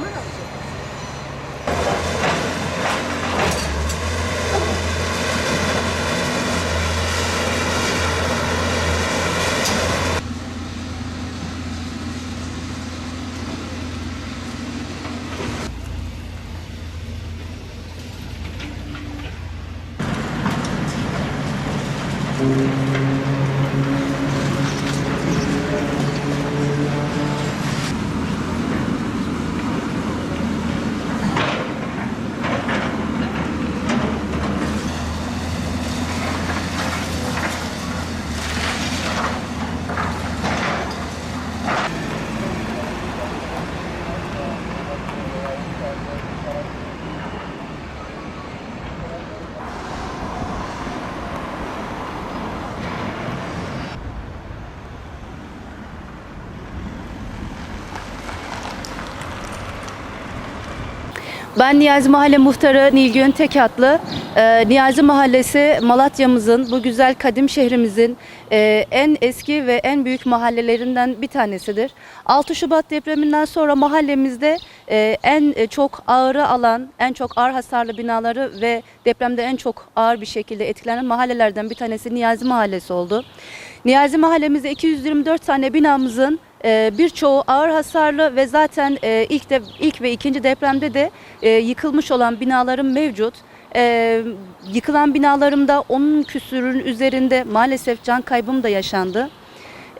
まないですょ Ben Niyazi Mahalle Muhtarı Nilgün Tekatlı. Ee, Niyazi Mahallesi Malatya'mızın, bu güzel kadim şehrimizin e, en eski ve en büyük mahallelerinden bir tanesidir. 6 Şubat depreminden sonra mahallemizde e, en e, çok ağırı alan, en çok ağır hasarlı binaları ve depremde en çok ağır bir şekilde etkilenen mahallelerden bir tanesi Niyazi Mahallesi oldu. Niyazi Mahallemizde 224 tane binamızın ee, birçoğu ağır hasarlı ve zaten e, ilk de ilk ve ikinci depremde de e, yıkılmış olan binalarım mevcut. Ee, yıkılan binalarımda onun küsürün üzerinde maalesef can kaybım da yaşandı.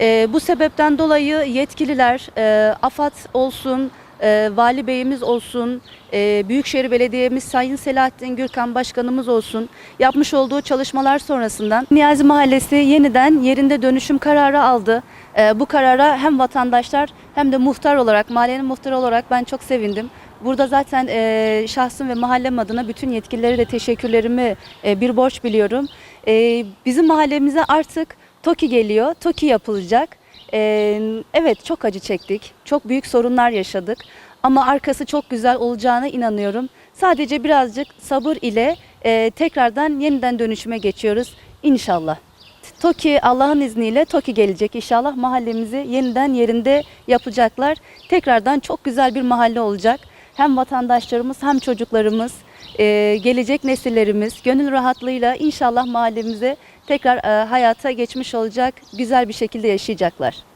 Ee, bu sebepten dolayı yetkililer, e, AFAD olsun, e, Vali Beyimiz olsun, e, Büyükşehir Belediye'miz Sayın Selahattin Gürkan Başkanımız olsun yapmış olduğu çalışmalar sonrasından Niyazi Mahallesi yeniden yerinde dönüşüm kararı aldı. E, bu karara hem vatandaşlar hem de muhtar olarak, mahallenin muhtarı olarak ben çok sevindim. Burada zaten e, şahsım ve mahallem adına bütün yetkililere de teşekkürlerimi e, bir borç biliyorum. E, bizim mahallemize artık TOKİ geliyor, TOKİ yapılacak. Ee, evet çok acı çektik. Çok büyük sorunlar yaşadık. Ama arkası çok güzel olacağına inanıyorum. Sadece birazcık sabır ile e, tekrardan yeniden dönüşüme geçiyoruz. İnşallah. TOKİ Allah'ın izniyle TOKİ gelecek inşallah. Mahallemizi yeniden yerinde yapacaklar. Tekrardan çok güzel bir mahalle olacak. Hem vatandaşlarımız hem çocuklarımız, e, gelecek nesillerimiz gönül rahatlığıyla inşallah mahallemize tekrar e, hayata geçmiş olacak, güzel bir şekilde yaşayacaklar.